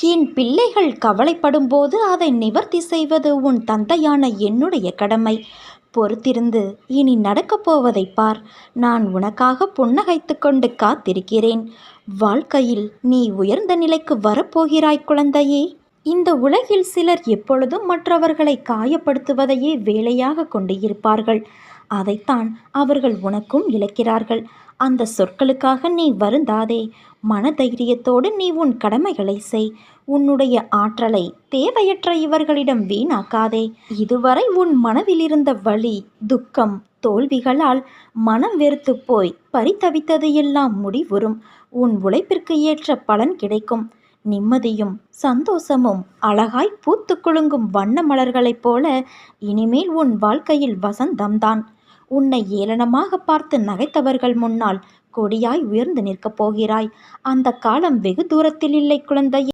என் பிள்ளைகள் கவலைப்படும் போது அதை நிவர்த்தி செய்வது உன் தந்தையான என்னுடைய கடமை. பொறுத்திருந்து இனி நடக்கப் போவதைப் பார். நான் உனக்காக புன்னகைத்து கொண்டு காத்திருக்கிறேன். வாழ்க்கையில் நீ உயர்ந்த நிலைக்கு வரப்போகிறாய் குழந்தையே. இந்த உலகில் சிலர் எப்பொழுதும் மற்றவர்களை காயப்படுத்துவதையே வேலையாக கொண்டு இருப்பார்கள். அதைத்தான் அவர்கள் உனக்கும் இழைக்கிறார்கள். அந்த சொற்களுக்காக நீ வருந்தாதே. மனதைரியத்தோடு நீ உன் கடமைகளை செய். உன்னுடைய ஆற்றலை தேவையற்ற இவர்களிடம் வீணாக்காதே. இதுவரை உன் மனதிலிருந்த வலி துக்கம் தோல்விகளால் மனம் வெறுத்து போய் பரிதவித்தது எல்லாம் முடிவுறும். உன் உழைப்பிற்கு ஏற்ற பலன் கிடைக்கும். நிம்மதியும் சந்தோஷமும் அழகாய் பூத்து குலுங்கும் வண்ண மலர்களைப் போல இனிமேல் உன் வாழ்க்கையில் வசந்தம்தான். உன்னை ஏளனமாக பார்த்து நகைத்தவர்கள் முன்னால் கொடியாய் உயர்ந்து நிற்கப் போகிறாய். அந்த காலம் வெகு தூரத்தில் இல்லை குழந்தை